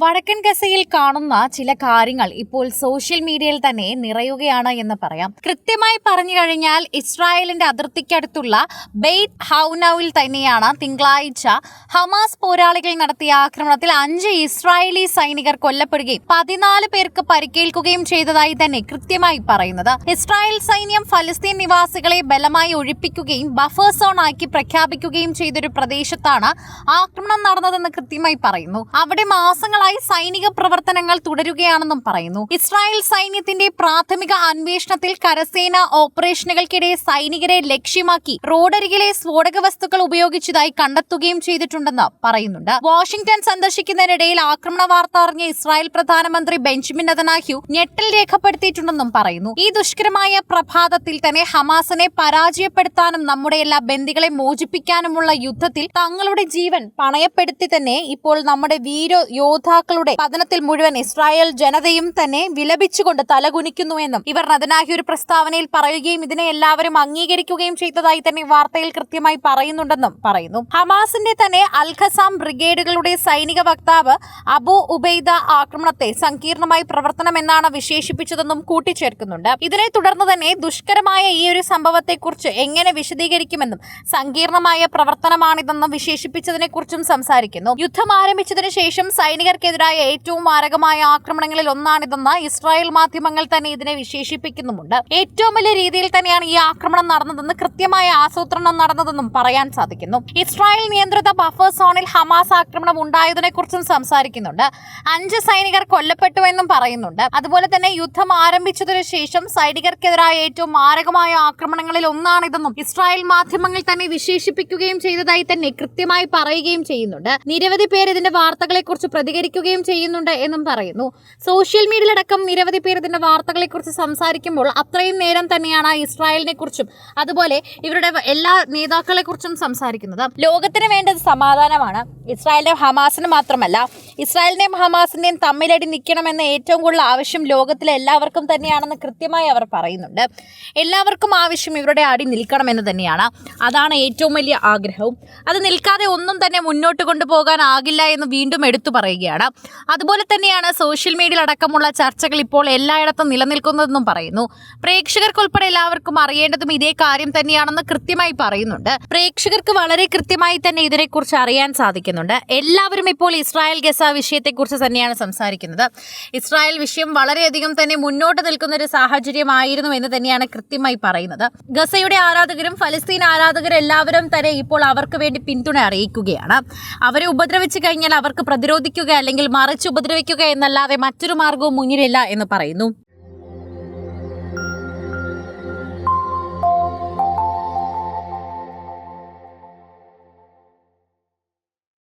വടക്കൻ ഗസയിൽ കാണുന്ന ചില കാര്യങ്ങൾ ഇപ്പോൾ സോഷ്യൽ മീഡിയയിൽ തന്നെ നിറയുകയാണ് എന്ന് പറയാം. കൃത്യമായി പറഞ്ഞു കഴിഞ്ഞാൽ ഇസ്രായേലിന്റെ അതിർത്തിക്കടുത്തുള്ള ബെയ്റ്റ് ഹൗനൌവിൽ തന്നെയാണ് തിങ്കളാഴ്ച ഹമാസ് പോരാളികൾ നടത്തിയ ആക്രമണത്തിൽ അഞ്ച് ഇസ്രായേലി സൈനികർ കൊല്ലപ്പെടുകയും പതിനാല് പേർക്ക് പരിക്കേൽക്കുകയും ചെയ്തതായി തന്നെ കൃത്യമായി പറയുന്നത്. ഇസ്രായേൽ സൈന്യം ഫലസ്തീൻ നിവാസികളെ ബലമായി ഒഴിപ്പിക്കുകയും ബഫർ സോൺ ആക്കി പ്രഖ്യാപിക്കുകയും ചെയ്തൊരു പ്രദേശത്താണ് ആക്രമണം നടന്നതെന്ന് കൃത്യമായി പറയുന്നു. അവിടെ മാസങ്ങളായി സൈനിക പ്രവർത്തനങ്ങൾ തുടരുകയാണെന്നും പറയുന്നു. ഇസ്രായേൽ സൈന്യത്തിന്റെ പ്രാഥമിക അന്വേഷണത്തിൽ കരസേന ഓപ്പറേഷനുകൾക്കിടെ സൈനികരെ ലക്ഷ്യമാക്കി റോഡരികിലെ സ്ഫോടക വസ്തുക്കൾ ഉപയോഗിച്ചതായി കണ്ടെത്തുകയും ചെയ്തിട്ടുണ്ടെന്ന് പറയുന്നുണ്ട്. വാഷിംഗ്ടൺ സന്ദർശിക്കുന്നതിനിടയിൽ ആക്രമണ വാർത്ത അറിഞ്ഞ ഇസ്രായേൽ പ്രധാനമന്ത്രി ബെഞ്ചമിൻ നെതനാഹ്യു ഞെട്ടൽ രേഖപ്പെടുത്തിയിട്ടുണ്ടെന്നും പറയുന്നു. ഈ ദുഷ്കരമായ പ്രഭാതത്തിൽ തന്നെ ഹമാസിനെ പരാജയപ്പെടുത്താനും നമ്മുടെ എല്ലാ ബന്ദികളെ മോചിപ്പിക്കാനുമുള്ള യുദ്ധത്തിൽ തങ്ങളുടെ ജീവൻ പണയപ്പെടുത്തി തന്നെ ഇപ്പോൾ നമ്മുടെ വീര യോദ്ധാക്കളുടെ പതനത്തിൽ മുഴുവൻ ഇസ്രായേൽ ജനതയും തന്നെ വിലപിച്ചുകൊണ്ട് തലകുനിക്കുന്നുവെന്നും ഇവർ നദനാഹി ഒരു പ്രസ്താവനയിൽ പറയുകയും ഇതിനെ എല്ലാവരും അംഗീകരിക്കുകയും ചെയ്തതായി തന്നെ വാർത്തയിൽ കൃത്യമായി പറയുന്നുണ്ടെന്നും പറയുന്നു. ഹമാസിന്റെ തന്നെ അൽഖസാം ബ്രിഗേഡുകളുടെ സൈനിക വക്താവ് അബു ഉബൈദ ആക്രമണത്തെ സങ്കീർണമായി പ്രവർത്തനം എന്നാണ് വിശേഷിപ്പിച്ചതെന്നും കൂട്ടിച്ചേർക്കുന്നുണ്ട്. ഇതിനെ തുടർന്ന് തന്നെ ദുഷ്കരമായ ഈ ഒരു സംഭവത്തെക്കുറിച്ച് എങ്ങനെ വിശദീകരിക്കുമെന്നും സങ്കീർണമായ പ്രവർത്തനമാണിതെന്നും വിശേഷിപ്പിച്ചതിനെ കുറിച്ചും സംസാരിക്കുന്നു. യുദ്ധം ആരംഭിച്ചതിനു ശേഷം സൈനികർക്കെതിരായ ഏറ്റവും മാരകമായ ആക്രമണങ്ങളിൽ ഒന്നാണിതെന്ന് ഇസ്രായേൽ മാധ്യമങ്ങൾ തന്നെ ഇതിനെ വിശേഷിപ്പിക്കുന്നുമുണ്ട്. ഏറ്റവും വലിയ രീതിയിൽ തന്നെയാണ് ഈ ആക്രമണം നടന്നതെന്ന് കൃത്യമായ ആസൂത്രണം നടന്നതെന്നും പറയാൻ സാധിക്കുന്നു. ഇസ്രായേൽ നിയന്ത്രിത ബഫർ സോണിൽ ഹമാസ് ആക്രമണം ഉണ്ടായതിനെ കുറിച്ചും സംസാരിക്കുന്നുണ്ട്. അഞ്ച് സൈനികർ കൊല്ലപ്പെട്ടു എന്നും പറയുന്നുണ്ട്. അതുപോലെ തന്നെ യുദ്ധം ആരംഭിച്ചതിനു ശേഷം സൈനികർക്കെതിരായ ഏറ്റവും മാരകമായ ആക്രമണങ്ങളിൽ ഒന്നാണിതെന്നും ഇസ്രായേൽ മാധ്യമങ്ങൾ തന്നെ വിശേഷിപ്പിക്കുകയും ചെയ്തതായി തന്നെ കൃത്യമായി പറയുകയും ചെയ്യുന്നുണ്ട്. നിരവധി പേർ ഇതിന്റെ വാർത്തകളെ കുറിച്ച് പ്രതികരിക്കുകയും ചെയ്യുന്നുണ്ട് എന്നും പറയുന്നു. സോഷ്യൽ മീഡിയയിലടക്കം നിരവധി പേർ ഇതിന്റെ വാർത്തകളെ കുറിച്ച് സംസാരിക്കുമ്പോൾ അത്രയും നേരം തന്നെയാണ് ഇസ്രായേലിനെ കുറിച്ചും അതുപോലെ ഇവരുടെ എല്ലാ നേതാക്കളെ കുറിച്ചും സംസാരിക്കുന്നത്. ലോകത്തിന് വേണ്ടത് സമാധാനമാണ്. ഇസ്രായേലിന്റെ ഹമാസിന് മാത്രമല്ല ഇസ്രായേലിനെയും ഹമാസിന്റെയും തമ്മിലടി നിൽക്കണമെന്ന ഏറ്റവും കൂടുതൽ ആവശ്യം ലോകത്തിലെ എല്ലാവർക്കും തന്നെയാണെന്ന് കൃത്യമായി അവർ പറയുന്നുണ്ട്. എല്ലാവർക്കും ആവശ്യം ഇവരുടെ അടി നിൽക്കണമെന്ന് തന്നെയാണ്. അതാണ് ഏറ്റവും വലിയ ആഗ്രഹവും. അത് നിൽക്കാതെ ഒന്നും തന്നെ മുന്നോട്ട് കൊണ്ടുപോകാനാകില്ല എന്ന് വീണ്ടും എടുത്തു പറയുകയാണ്. അതുപോലെ തന്നെയാണ് സോഷ്യൽ മീഡിയയിൽ അടക്കമുള്ള ചർച്ചകൾ ഇപ്പോൾ എല്ലായിടത്തും നിലനിൽക്കുന്നതെന്നും പറയുന്നു. പ്രേക്ഷകർക്കുൾപ്പെടെ എല്ലാവർക്കും അറിയേണ്ടതും ഇതേ കാര്യം തന്നെയാണെന്ന് കൃത്യമായി പറയുന്നുണ്ട്. പ്രേക്ഷകർക്ക് വളരെ കൃത്യമായി തന്നെ ഇതിനെക്കുറിച്ച് അറിയാൻ സാധിക്കുന്നുണ്ട്. എല്ലാവരും ഇപ്പോൾ ഇസ്രായേൽ ഗസ വിഷയത്തെക്കുറിച്ച് തന്നെയാണ് സംസാരിക്കുന്നത്. ഇസ്രായേൽ വിഷയം വളരെയധികം തന്നെ മുന്നോട്ട് നിൽക്കുന്ന ഒരു സാഹചര്യമായിരുന്നു എന്ന് തന്നെയാണ് കൃത്യമായി പറയുന്നത്. ഗസയുടെ ആരാധകരും ഫലസ്തീൻ ആരാധകരും എല്ലാവരും തന്നെ ഇപ്പോൾ അവർക്ക് വേണ്ടി പിന്തുണ അറിയിക്കുകയാണ്. അവരെ ഉപദ്രവിച്ചു കഴിഞ്ഞാൽ അവർക്ക് പ്രതിരോധിക്കുക അല്ലെങ്കിൽ മറിച്ച് ഉപദ്രവിക്കുക എന്നല്ലാതെ മറ്റൊരു മാർഗവും മുന്നിലില്ല എന്ന് പറയുന്നു.